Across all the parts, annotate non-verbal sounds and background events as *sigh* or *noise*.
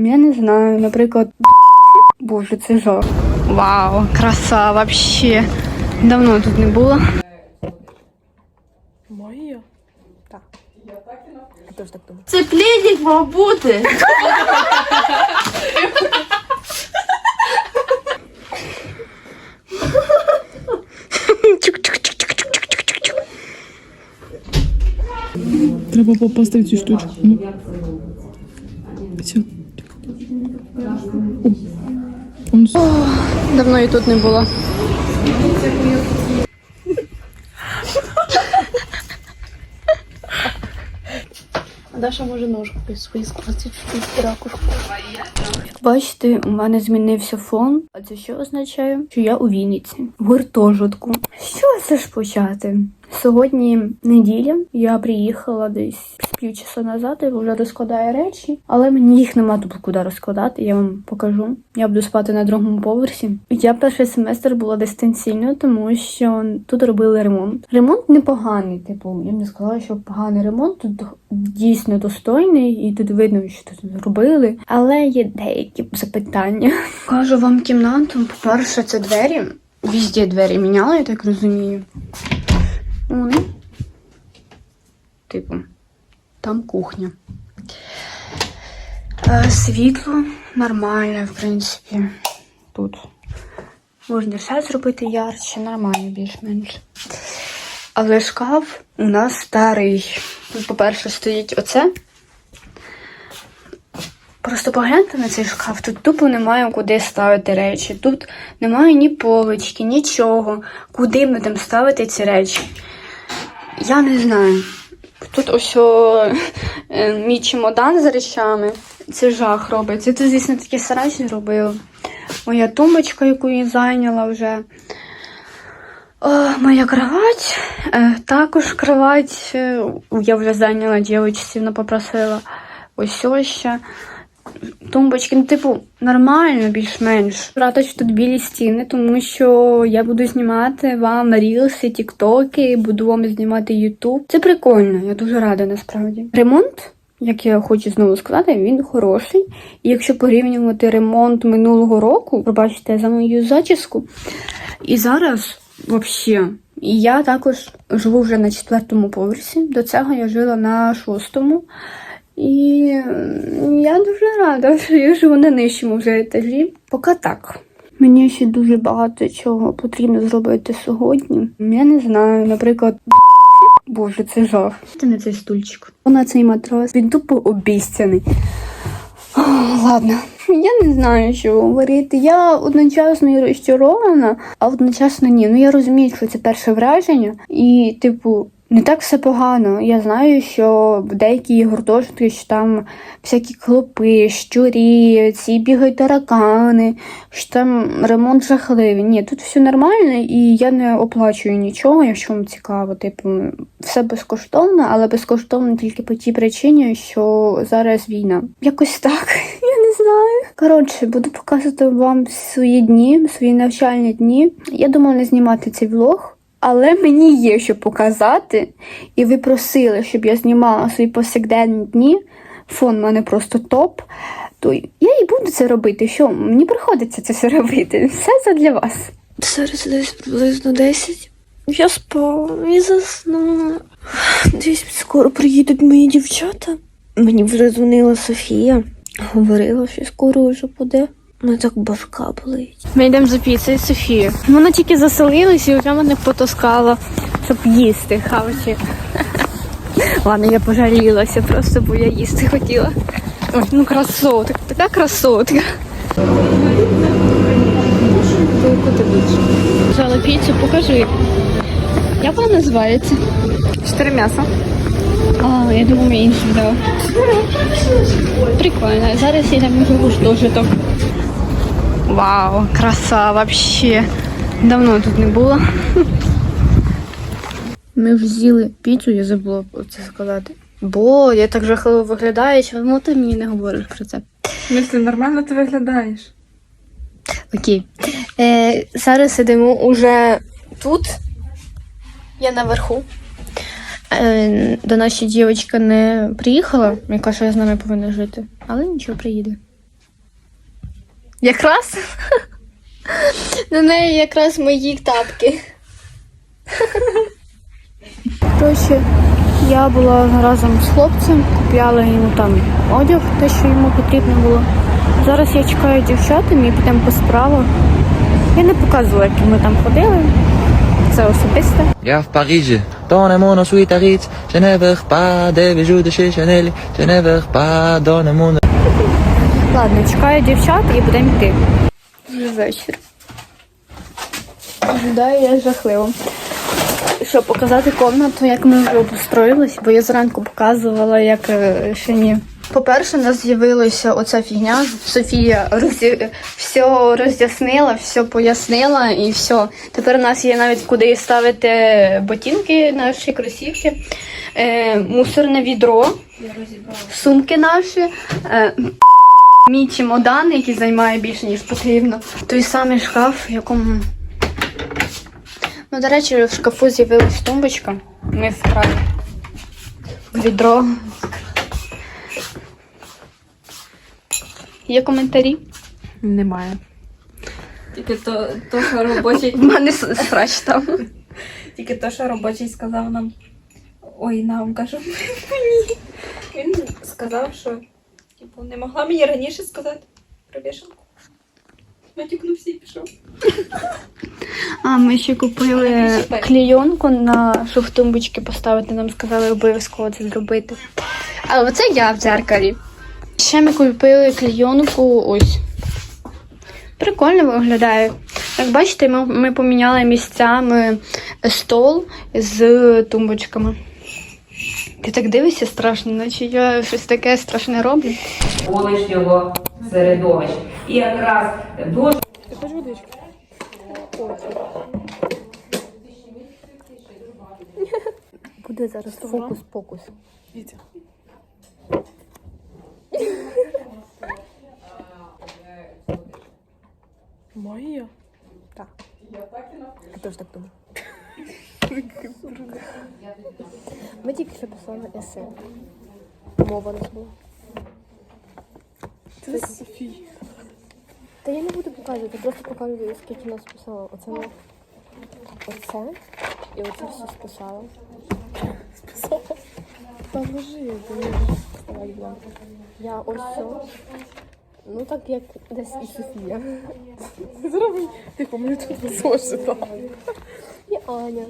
Я не знаю, наприклад, боже, це жах. Вау, краса вообще. Давно тут не було. Моє? Так. Я теж так думаю. Це плідік мав бути. Треба попасти в цю штучку. Ну. Все. О. Давно і тут не було. Даша може ножку свої скласти в ракушку. Як бачите, у мене змінився фон. А це що означає? Що я у Вінниці, в гуртожитку. Що це ж почати? Сьогодні неділя. Я приїхала десь півчаса назад і вже розкладаю речі, але мені їх нема тут куди розкладати. Я вам покажу. Я буду спати на другому поверсі. Я перший семестр була дистанційно, тому що тут робили ремонт. Ремонт непоганий. Типу, я б не сказала, що поганий ремонт. Тут дійсно достойний, і тут видно, що тут робили. Але є деякі запитання. *laughs* Кажу вам кімнату. По-перше, це двері. Везде двері міняли, я так розумію. Вони. Типу, там кухня. Е, світло нормальне, в принципі. Тут. Можна ще зробити ярче, нормально більш-менш. Але шкаф у нас старий. Тут, по-перше, стоїть оце. Просто погляньте на цей шкаф. Тут тупо немає куди ставити речі. Тут немає ні полички, нічого. Куди ми там ставити ці речі? Я не знаю. Тут ось о, е, мій чемодан з речами. Це жах робиться. Це, звісно, такі сарайчі зробила. Моя тумбочка, яку я зайняла вже. О, моя кровать. Е, також кровать. е, я вже зайняла дівчинці, попросила. Ось ось ще. Тумбочки, ну, типу, нормально, більш-менш. Рада, тут білі стіни, тому що я буду знімати вам рілси, тіктоки, буду вам знімати ютуб. Це прикольно, я дуже рада насправді. Ремонт, як я хочу знову сказати, він хороший. І якщо порівнювати ремонт минулого року, пробачте за мою зачіску. І зараз взагалі. Я також живу вже на четвертому поверсі. До цього я жила на шостому. І я дуже рада, що я живу на нижчому вже етажі. Поки так. Мені ще дуже багато чого потрібно зробити сьогодні. Я не знаю, наприклад, *laughs* боже, це жах. Це не цей стульчик. На цей матрас. Він тупо обіцяний. Ладно, я не знаю, що говорити. Я одночасно і розчарована, а одночасно ні. Ну я розумію, що це перше враження, і, типу, не так все погано. Я знаю, що деякі гуртожитки, що там всякі клопи, щурі, ці бігають таракани, що там ремонт жахливий. Ні, тут все нормально, і я не оплачую нічого, якщо вам цікаво. Типу, все безкоштовно, але безкоштовно тільки по тій причині, що зараз війна. Якось так, *laughs* я не знаю. Коротше, буду показувати вам свої дні, свої навчальні дні. Я думала не знімати цей влог. Але мені є що показати, і ви просили, щоб я знімала свої повсякденні дні. Фон в мене просто топ. То я і буду це робити. Що мені приходиться це все робити? Все це для вас. Зараз десь приблизно 10. Я спала і заснула. Десь скоро приїдуть мої дівчата. Мені вже дзвонила Софія. Говорила, що скоро вже буде. Мене так башка болить. Ми йдемо за піцею Софію. Вона тільки заселилась і вже мене потаскала, щоб їсти хавчі. *laughs* Ладно, я пожалілася просто, бо я їсти хотіла. Ой, ну красотка, така красотка. Взяла піцу, покажи. Як вона називається? Чотири м'яса. А, я думаю, іншу взяла. Прикольно. Зараз йдемо в гуртожиток. Вау, краса вообще. Давно тут не було. Ми вже з'їли піцу, я забула це сказати. Бо я так жахливо виглядаю, чому ти мені не говориш про це? Мислі, нормально ти виглядаєш. Окей. Е, зараз сидимо уже тут. Я наверху. Е, до нас ще дівчинка не приїхала, яка що з нами повинна жити. Але нічого приїде. Якраз на неї якраз мої тапки. Коротше, я була разом з хлопцем, купляла йому там одяг, те, що йому потрібно було. Зараз я чекаю дівчат, і ми підемо по справах. Я не показувала, як ми там ходили. Це особисте. Я в Парижі. Ne veux pas des bijoux de chez Chanel. Je ne veux pas donnez-moi Ладно, чекаю дівчат і будемо йти. Вже вечір. Виглядає я жахливо. Що, показати комнату, як ми вже обустроїлись, бо я зранку показувала, як е, ще ні. По-перше, у нас з'явилася оця фігня. Софія розі... все роз'яснила, все пояснила і все. Тепер у нас є навіть куди ставити ботинки, наші кросівки, е, мусорне відро, сумки наші. Е, Мій чемодан, який займає більше, ніж потрібно. Той самий шкаф, в якому. Ну, до речі, в шкафу з'явилась тумбочка. Ми вкрали відро. Є коментарі? Немає. Тільки то, то що робочий, В мене срач там. тільки то, що робочий сказав нам. Ой, нам кажу, *laughs* мені. Він сказав, що типу, не могла мені раніше сказати про вішалку. Матюкнувся і пішов. А, ми ще купили клейонку на щоб в тумбочки поставити. Нам сказали обов'язково це зробити. Але це я в дзеркалі. Ще ми купили клейонку ось. Прикольно виглядає. Як бачите, ми, ми поміняли місцями стол з тумбочками. Ти так дивишся страшно, наче я щось таке страшне роблю. навколишнього середовища. І якраз дуже Буде зараз фокус-покус. Моя? Так. Я теж так думаю. Ми тільки що писали есе. Мова нас була. Це Софія. Та я не буду показувати, просто показую, скільки нас писало. Оце ми. Оце. І оце все списала. Положи, я Давай, бланк. Я ось все. Ну так як десь і Софія. Зроби. Тихо, мені тут зошита. І Аня.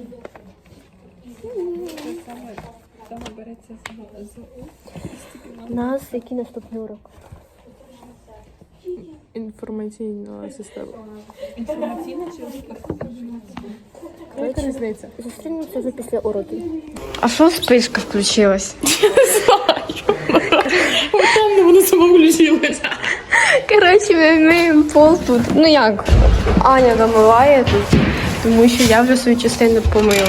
У нас який наступний урок? Інформаційна система. Інформаційна чи різниця? Зустрінемося вже після уроків. А що спишка включилась? *laughs* Там воно само включилося. Коротше, ми миємо пол тут. Ну як? Аня намиває тут, тому що я вже свою частину помила.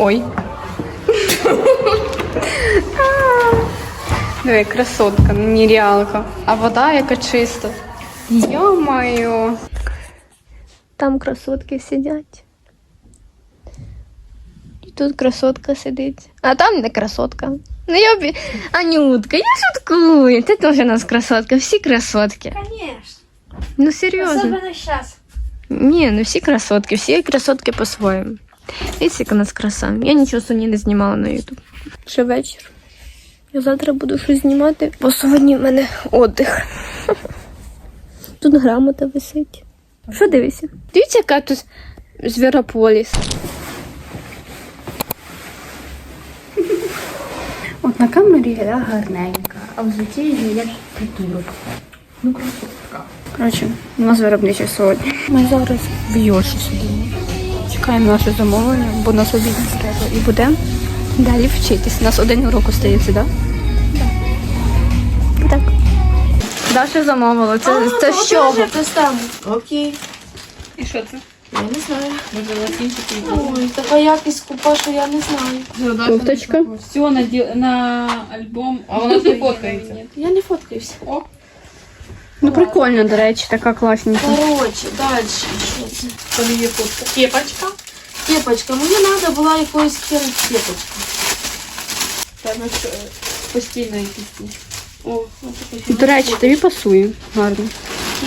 Ой. Диви, красотка, нереалка. А вода яка чиста. Йо-моє. Там красотки сидять. І тут красотка сидить. А там не красотка. Ну я б... Анютка, я шуткую. Ти теж у нас красотка. Всі красотки. Конечно. Ну серйозно. Особенно сейчас. Ні, ну всі красотки, всі красотки по-своєму. Дивіться, яка у нас краса. Я нічого сьогодні не знімала на Ютуб. Ще вечір. Я завтра буду щось знімати, бо сьогодні в мене отдих. *laughs* Тут грамота висить. Що дивишся? Дивіться, яка тут звірополіс. *laughs* От на камері я гарненька, а в житті я як придурок. Ну, красотка. Коротше, у нас виробниче сьогодні. Ми зараз в Йоші сидимо. Чекаємо наше замовлення, бо нас обід не треба. І будемо далі вчитись. У нас один урок остається, так? Так. Так. Даша замовила. Це, це з чого? Це там. Окей. І що це? Я не знаю. Ой, така якість купа, що я не знаю. Кофточка. Все на, на альбом, а вона *laughs* не фоткається. Я не фоткаюся. Ну прикольно, до речі, така класненька. Короче, далі. Що це? Там є фотка. Кепочка. Кепочка. Мені треба була якоїсь кепочка. Там е, постійно якісь. О. До речі, тобі пасує. Гарно.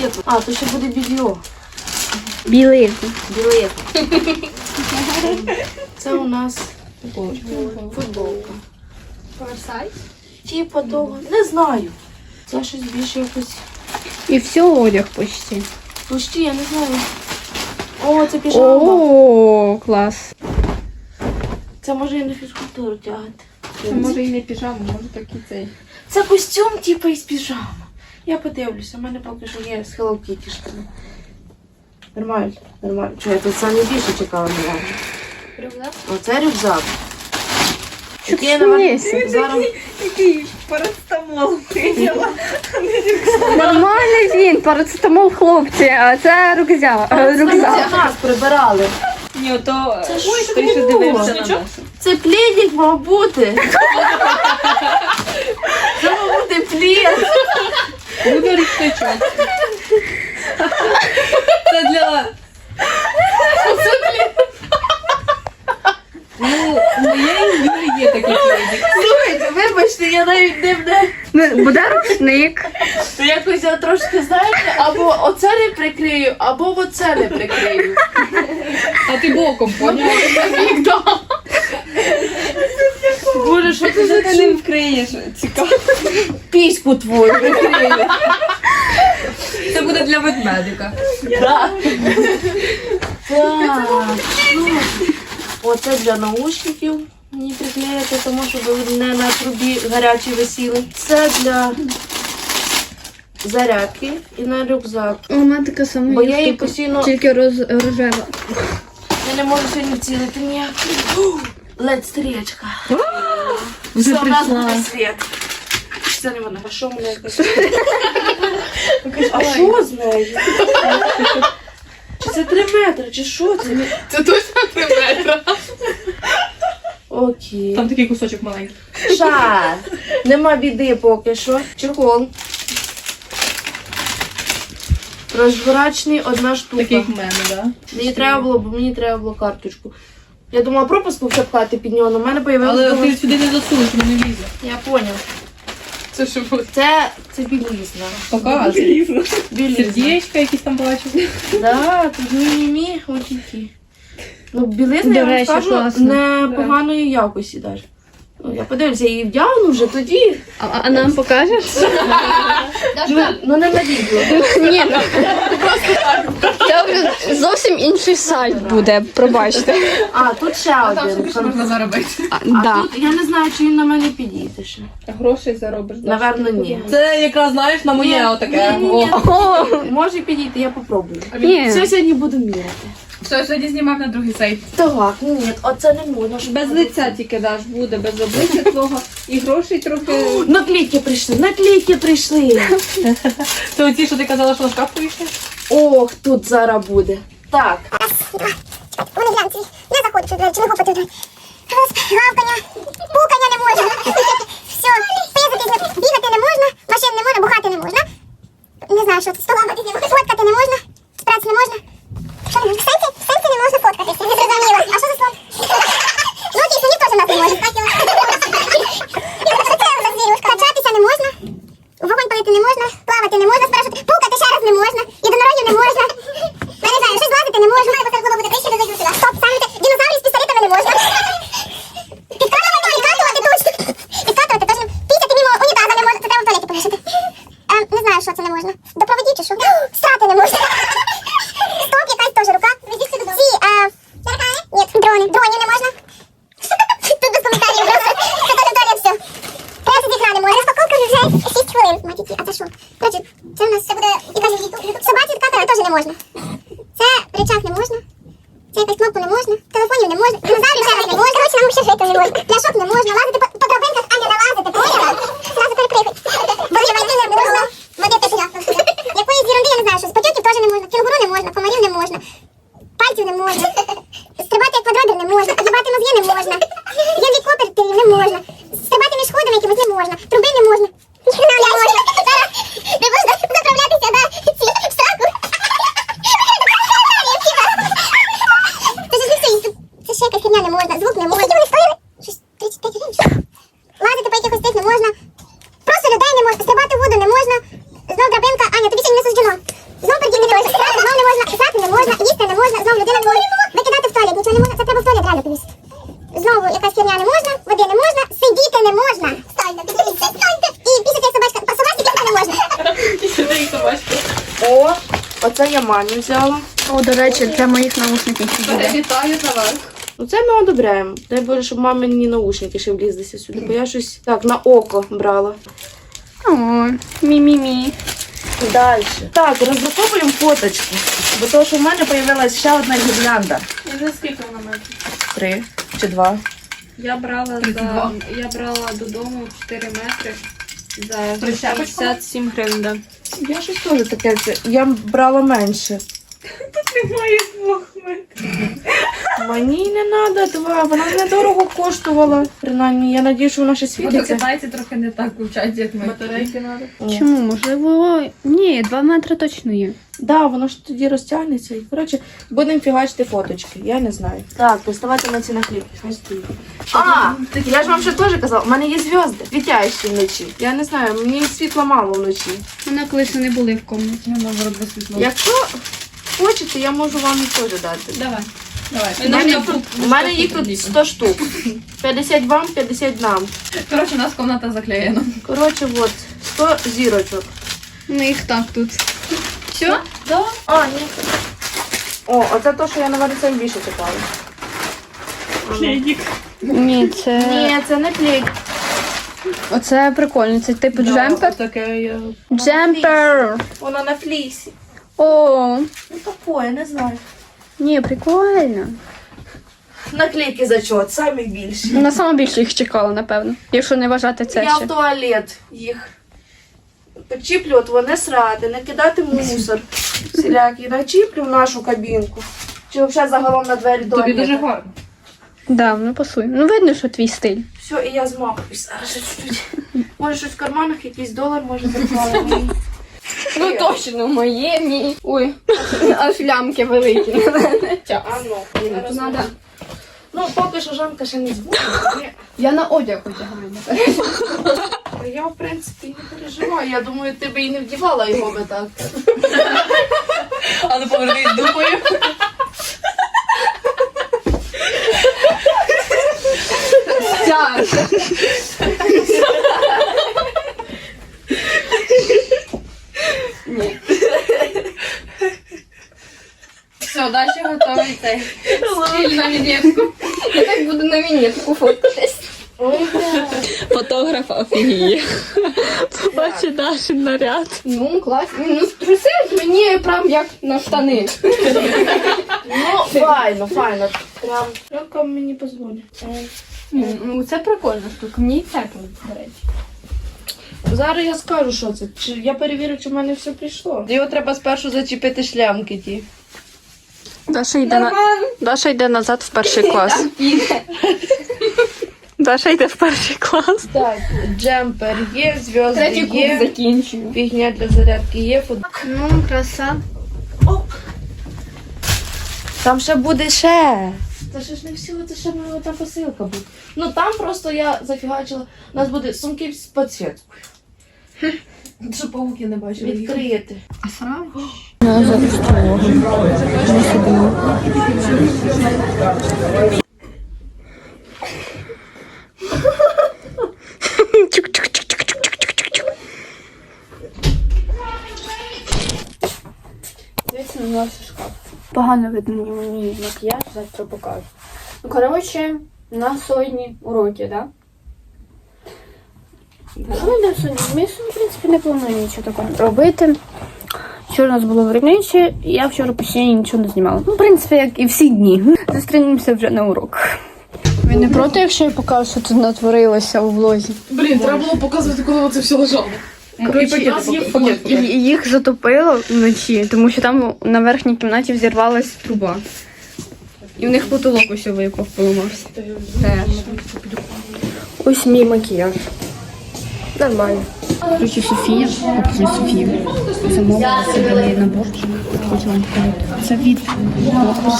Кепа. А, то ще буде більйо. Білий. Білет. Це у нас футболка. Типа того. Не знаю. Це щось більше якось. І все одяг почти. Пусті, я не знаю. О, це піжама. О, клас. Це може і на фізкультуру тягати. Це може і не піжама, може такий цей. Це костюм, типу, із піжама. Я подивлюся, у мене поки що є з Hello Kitty штани. Нормально, нормально. Чого я тут саме більше чекала на вас? Рюкзак? Оце рюкзак. Що ти смієшся? зараз Який парацетамол прийняла. Нормальний він, парацетамол хлопці, а це рюкзак. Е, Це рюкзак. нас прибирали. Ні, ото Це Ой, що ти було? дивився на нас. Це плідник мав бути. Це мав бути плід. Буде річничок. Це для... Ну, у моєї Юлі є такий пледик. Слухайте, вибачте, я навіть не в не. Ну, Буде ручник. То якось я трошки, знаєте, або оце не прикрию, або оце не прикрию. А ти боком, поняв? Боже, що ти за Ти ним вкриєш. Цікаво. піську твою прикрию. Це буде для ведмедика. Так. Так. Оце для наушників. Мені приклеїти, тому що ви не на трубі гарячі висіли. Це для зарядки і на рюкзак. У мене така сама. Бо я її постійно Тільки роз, рожева. я не можу сьогодні цілити ніяк. Лед стрічка. *gasps* Все, у нас буде світ. Це не вона. А що в мене якось? *laughs* А що з нею? *laughs* Чи це три метри, чи що це? Це точно три метра. Окей. Там такий кусочок маленький. Шар. Нема біди поки що. Чехол. Розгорачний одна штука. Такий в мене, так? Мені треба було, бо мені треба було карточку. Я думала пропуску вшепкати під нього, але в мене появилася. Але ти сюди не засунеш, не влізе. Я поняв. Це що буде? Це, це білізна. Показує. Білізна. Сердечка якісь там бачу. Да, тут мі-мі, ось які. Ну, білизна, До я вам речі, скажу, класно. непоганої якості даже. Ну, я подивлюся, я її вдягну вже тоді. А, а нам покажеш? Ну, ну не на відео. Ні, ну. Це вже зовсім інший сайт буде, пробачте. А, тут ще один. можна заробити. А, А да. тут я не знаю, чи він на мене підійде ще. Грошей заробиш. Наверно, ні. Це якраз знаєш на моє отаке. Ні, ні, ні. О, Може підійти, я попробую. ні. Все сьогодні буду міряти. Все, сьогодні знімав на другий сайт. Так, ні, оце не можна. щоб Без було. лиця тільки даш буде, без обличчя твого. І грошей трохи. Наклейки прийшли, наклейки прийшли. Це оці, що ти казала, що на шкаф вийшли? Ох, тут зараз буде. Так, Вони глянці, не заходить, що двері, чи не гупати в двері. Раз, гавкання, пукання не можна. Все, пизати, бігати не можна, машин не можна, бухати не можна. Не знаю, що це, столамати не можна, фоткати не можна, спраць не можна. Не? Знаю, щось *gasps* лазити не можна. Має посередково буде не можна. Що це не можна. До що? Страти не можна. Стоп, якась теж рука. Ці, е, ні, дрони. Дронів не можна. Тут без коментарів. Це теж туалет все. Прямо з екрани можна. Розпаковка вже 6 хвилин. Матіті, а це що? Короче, це у нас все буде якась собаці відкатера теж не можна. Це речах не можна. Це якась кнопку не можна. Телефонів не можна. Динозаврів ще раз не можна. Короче, нам ще жити не можна. Пляшок не можна. Лазити по, по драбинках, а не налазити. Поняла? Зразу перепригать. Воювати не можна. Водити сюди. Якоїсь ерунди, я не знаю, що. З потьоків теж не можна. Кінгуру не можна. Комарів не можна. Пальців не можна. Стрибати як квадробір не можна. Їбати мозги не можна. Гелікоптерів не можна. Стрибати між сходами якимось не можна. Труби не можна. Ніхрена не можна. Зараз не можна заправлятися на ці в сраку. О, оце я мамі взяла. О, до речі, для моїх наушників. Вітаю за вас. Ну це ми одобряємо. Дай Боже, щоб мамині наушники ще влізлися сюди. Бо я щось так на око брала. О, мі-мі-мі. Далі. Так, розпаковуємо фоточку. Бо то, що в мене з'явилася ще одна гірлянда. І за скільки вона метрів? Три чи два. Я брала за я брала додому 4 метри за Прищепочку? 57 гривень. Я щось теж таке. Я брала менше. Тут Немає двох метрів. Мені не треба два, вона недорого коштувала. Принаймні, я надію, що вона ще світиться. Китайці трохи не так вчать, як ми. Батарейки треба. Чому? Можливо, ні, два метри точно є. Да, воно ж тоді розтягнеться. І коротше, будемо фігачити фоточки. Я не знаю. Так, доставати на ці наклейки. Хай стоїть. А, я ж вам ще теж казала, у мене є зв'язки, світяючі вночі. Я не знаю, мені світла мало вночі. Вона колись не були в комнаті. Наоборот, без світла. Якщо хочете, я можу вам їх теж дати. Давай. Давай. У мене, у мене їх тут 100 штук. 50 вам, 50 нам. Коротше, у нас комната заклеєна. Коротше, от, 100 зірочок. Ну їх так тут. Все? А, ні. О, оце те, що я на це більше чекала. Клейник. Ні, це. Ні, це не клей. Оце прикольно. Це типу джемпер. Таке я... Джемпер! Вона на флісі. О, Ну такое, не знаю. Ні, прикольно. Наклейки зачот, самі більші. На саме більше їх чекала, напевно. Якщо не вважати це я ще. в туалет їх. Почіплю, от не срати, не кидати мусор. Всілякий. Начіплю в нашу кабінку. Чи взагалі загалом на двері Тобі дуже гарно. Да, ну пасує. Ну видно, що твій стиль. Все, і я змахуюсь зараз ще чуть-чуть. Може щось в карманах, якийсь долар може заклали мені. Ну точно, моє ні. Ой, аж лямки великі. А ну, зараз надо- Ну, поки що Жанка ще не збуде. Я на одяг одягаю. Я, в принципі, не переживаю. Я думаю, ти би і не вдівала його би так. А ну повернись *laughs* дупою. Все, далі готовий цей. Стіль на від'ємку. Я так буду на вінетку фоткатись. Фотограф офігіє. Побачить наш наряд. Ну, клас. Ну, труси мені прям як на штани. Ну, файно, файно. Прям. Жанка мені позвонить. Ну, це прикольна штука. Мені це до речі. Зараз я скажу, що це. Чи я перевірю, чи в мене все прийшло. Його треба спершу зачепити шлямки ті. Даша йде, на... Даша йде назад в перший клас. Даша йде в перший клас. Так, джемпер є, зв'язки є. закінчую. Фігня для зарядки є. фут- Ну, краса. Там ще буде ще. Це ще ж не всього, це ще має та посилка буде. Ну там просто я зафігачила. У нас буде сумки з підсвіткою. *laughs* Щоб пауки не бачили. Відкрити. А срав? Дивіться на наш шкаф. Погано видно мені макіяж, завтра покажу. Ну, коротше, у нас сьогодні уроки, так? Да? Ми йдемо сьогодні? Ми в принципі, не плануємо нічого такого робити. Вчора у нас було виробниче, я вчора постійно нічого не знімала. Ну, в принципі, як і всі дні. Зустрінемося вже на уроках. Ви не проти, якщо я покажу, що тут натворилося у влозі? Блін, треба було показувати, коли це все лежало. Коротше, І і- їх затопило вночі, тому що там на верхній кімнаті взірвалась труба. І в них потолок ось випав, поламався. Теж. Ось мій макіяж. Нормально. Коротше, Софія, покажи Софію. Замовила собі наборчик. Хочу вам показати. Це від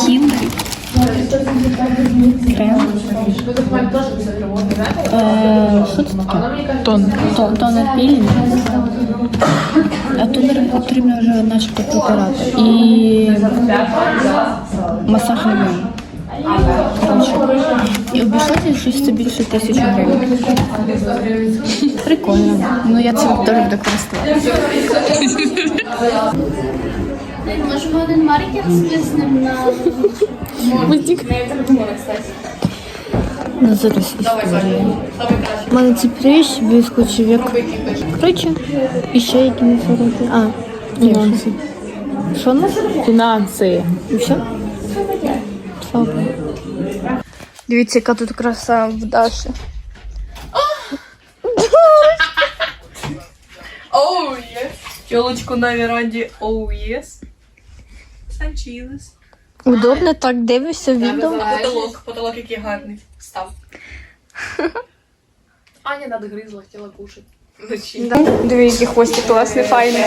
Хімки. Крем. Е, Що це таке? Тон. То, то не пілінг. А тонер потрібно вже начебто протирати. І масаж на І обійшлося щось це більше тисячі гривень. Прикольно. Ну я цим теж буду користуватися. Можемо один маркер сплеснем на Ну, зараз історія. У мене цей прищ вискочив як. Коротше, і ще якимось робити. А, фінанси. Що у нас? Фінанси. І все? Слава Богу. Дивіться, яка тут краса в Даші. *laughs* Оу, єс. Тілочку на веранді, оу, єс. Санчілес. Удобно так дивишся відео. Потолок, потолок який гарний. Став. *laughs* Аня надгризла, хотіла кушати. Вночі. Диви, який хвостик класний, файний.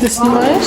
Ти знімаєш?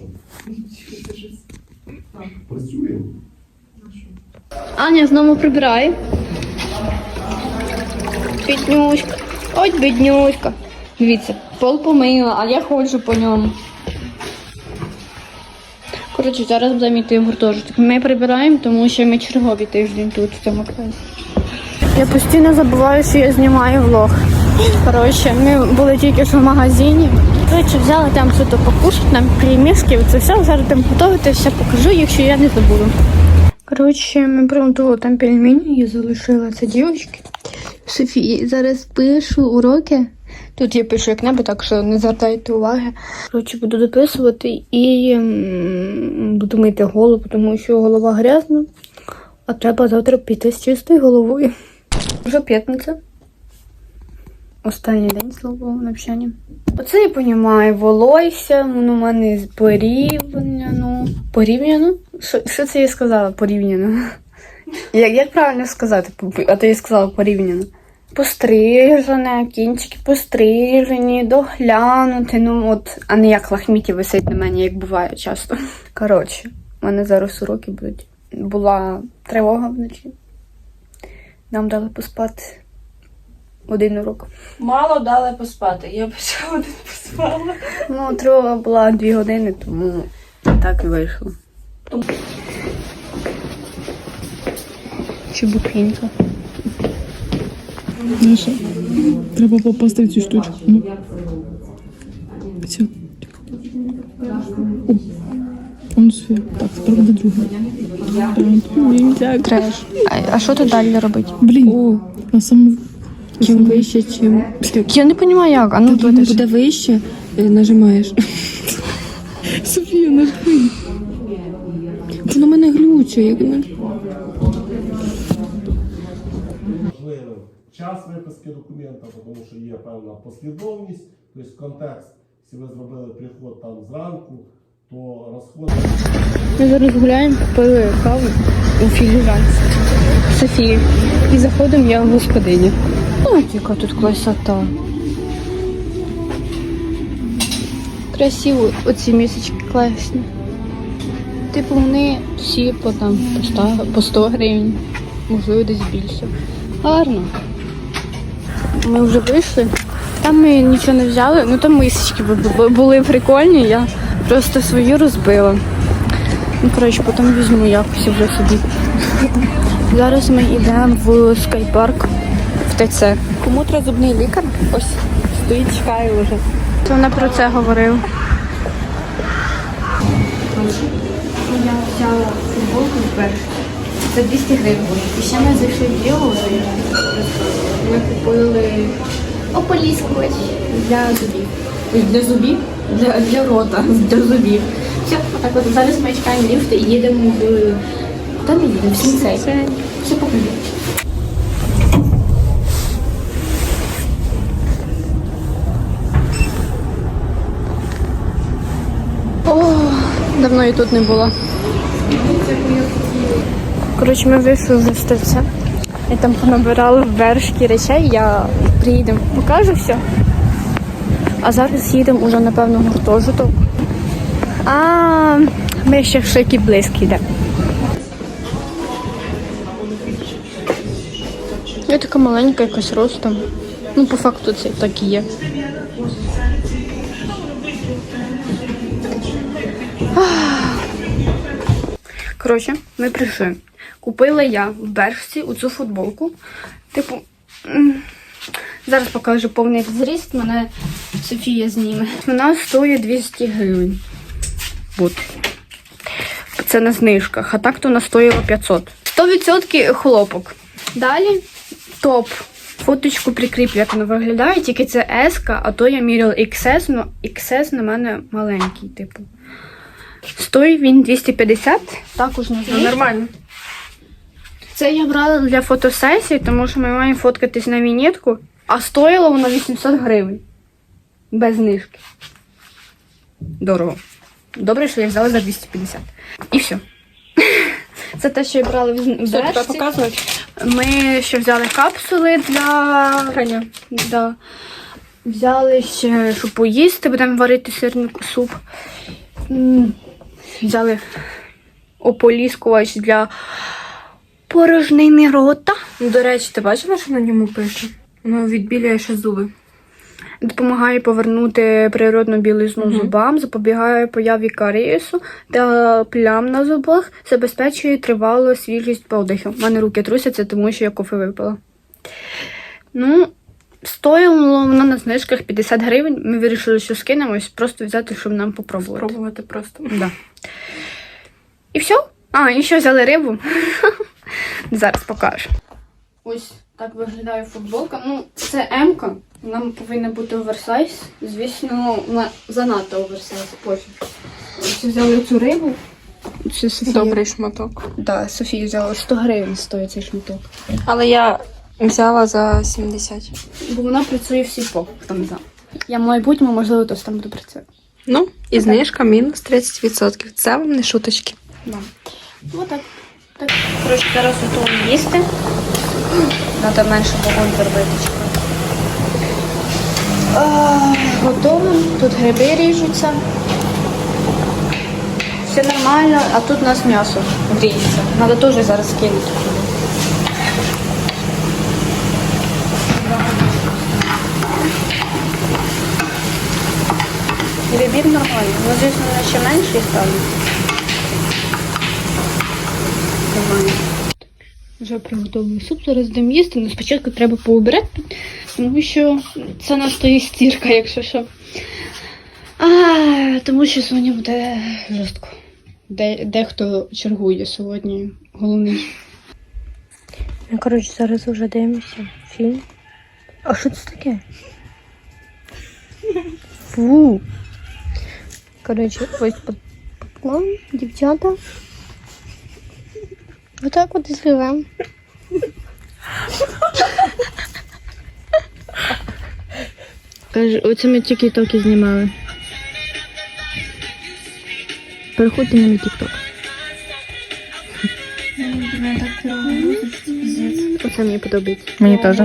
уроки? Технології. Аня знову прибирає. Біднюшка. Ой, біднюшка. Дивіться, пол помила, а я ходжу по ньому. Коротше, зараз будемо йти в гуртожиток. Ми прибираємо, тому що ми черговий тиждень тут в цьому класі. Я постійно забуваю, що я знімаю влог. Коротше, ми були тільки що в магазині. Коротше, взяли там що-то покушати, нам пельмішки, це все. Зараз там готувати, все покажу, якщо я не забуду. Коротше, ми приготували там пельмені і залишила це дівчатки. Софії, зараз пишу уроки. Тут я пишу як небо, так що не звертайте уваги. Коротше, буду дописувати і м, буду мити голову, тому що голова грязна, а треба завтра піти з чистою головою. Вже п'ятниця. Останній день, слава Богу, навчання. Оце я розумію, волосся, воно у мене порівняно. Порівняно? Що, що це я сказала порівняно? Як, як правильно сказати? А то я сказала порівняно. Пострижене, кінчики пострижені, доглянути, ну от, а не як лахміті висить на мені, як буває часто. Коротше, у мене зараз уроки будуть. Була тривога вночі. Нам дали поспати один урок. Мало дали поспати. Я б ще один поспала. Ну, тривога була дві години, тому так і вийшло. Чебупінка. Наша. Треба попасти в цю штучку. Ну. Все. О, он все. Так, тепер буде друга. Так. Треш. А, що тут далі робити? Блін. О, а саме... Чим вище, чим. Я не розумію, як. А ну, Воно буде буде вище, е, нажимаєш. Софія, нажми. Воно мене глюче, як не. важливим час виписки документа, тому що є певна послідовність, тобто контекст, якщо ви зробили приход там зранку, то розход Ми зараз гуляємо, пили каву у філіжанці Софії. І заходимо я в господині. Ой, яка тут красота. Красиво, оці місячки класні. Типу вони всі по там по 100, по 100 гривень, можливо, десь більше. Гарно. Ми вже вийшли. Там ми нічого не взяли, ну там мисочки бу- бу- були прикольні, я просто свою розбила. Ну, коротше, потім візьму якось вже собі. *laughs* Зараз ми йдемо в скайпарк в ТЦ. Кому треба зубний лікар? Ось стоїть, чекає вже. Вона про це говорила. Я взяла футболку вперше. Це 200 гривень. І ще ми зайшли в Діо. Ми купили ополіскувач для зубів. Для зубів? Для, для рота, для зубів. Все, так от зараз ми чекаємо ліфт і їдемо в. Та не їдемо, в сінцей. Все покажу. О, давно і тут не було. Коротше, ми вийшли з ставця. І там понабирали вершки речей, я приїдемо, покажу все. А зараз їдемо уже, напевно, в гуртожиток. А ми ще в шикі близькі йдемо. Я така маленька, якась ростом. Ну, по факту це так і є. Коротше, ми прийшли. Купила я в Бершці оцю футболку. Типу, зараз покажу повний зріст, мене Софія зніме. Вона стоїть 200 гривень. От. Це на знижках, а так то вона стоїла 500. 100% хлопок. Далі топ. Фоточку прикріплю, як воно виглядає, тільки це S, а то я міряла XS, але XS на мене маленький, типу. Стоїть він 250, також на знижках. Нормально. Це я брала для фотосесії, тому що ми маємо фоткатись на вінетку, а стоїла вона 800 гривень. Без знижки. Дорого. Добре, що я взяла за 250. І все. *laughs* Це те, що я брала в показують. Ми ще взяли капсули для Храня. Да. Взяли ще, щоб поїсти, будемо варити сирний суп. Взяли ополіскувач для порожнини рота. Ну, До речі, ти бачила, що на ньому пише? Воно відбілює ще зуби. Допомагає повернути природну білизну Мгм. зубам, запобігає появі карієсу та плям на зубах, забезпечує тривалу свіжість подиху. У мене руки трусяться, тому що я кофе випила. Ну, стоїло воно на знижках 50 гривень. Ми вирішили, що скинемось, просто взяти, щоб нам попробувати. Пробувати просто. Да. І все? А, і ще взяли рибу. *laughs* Зараз покажу. Ось так виглядає футболка. Ну, це М-ка. Вона повинна бути оверсайз. Звісно, вона занадто оверсайз, пофіг. Ось взяли цю рибу. Це Софія. Добрий шматок. Да, Софія взяла 100 гривень стоїть цей шматок. Але я взяла за 70. Бо вона працює в сільпо, хто не знав. Я в майбутньому, можливо, теж там буду працювати. Ну, і знижка мінус 30%. Це вам не шуточки. Да. Ну так. так. Коротше, зараз готуємо їсти. Треба менше вогонь зробити. Готово. Тут гриби ріжуться. Все нормально, а тут у нас м'ясо гріється. Треба теж зараз кинути. Грибів нормально. Ну, звісно, вони ще менші стануть. Нормально. Вже приготовлений суп, зараз будемо їсти, але спочатку треба поубирати, тому що це на стоїть стірка, якщо що. А, тому що сьогодні буде жорстко. Де, дехто чергує сьогодні головний. Ну, коротше, зараз вже дивимося фільм. А що це таке? Фу. Коротше, ось под план, дівчата. Отак от і живемо. Каже, оце ми тільки токи знімали. Переходьте на мій тікток. Оце мені подобається. Мені теж.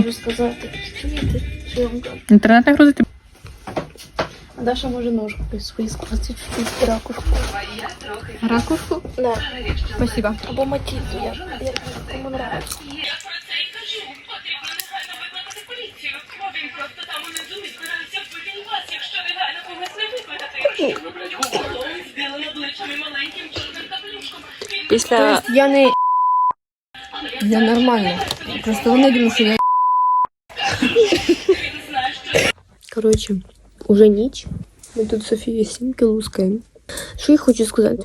Інтернет не. А Даша може ножку свої скласти в ракушку. Ракушку? Да. Спасибо. Або матіту, я, я кому нравиться. Після Я не. Я нормально. Просто вони думають, що я. *laughs* Коротше, уже ніч. Ми тут Софія сімки лускаємо. Що я хочу сказати?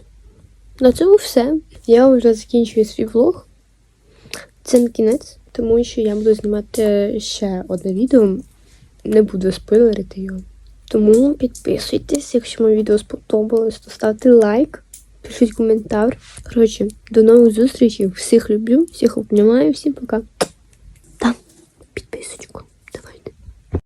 На цьому все. Я вже закінчую свій влог. Це не кінець, тому що я буду знімати ще одне відео. Не буду спойлерити його. Тому підписуйтесь, якщо моє відео сподобалось, то ставте лайк, пишіть коментар. Коротше, до нових зустрічей. Всіх люблю, всіх обнімаю, всім пока. Та, підписочку.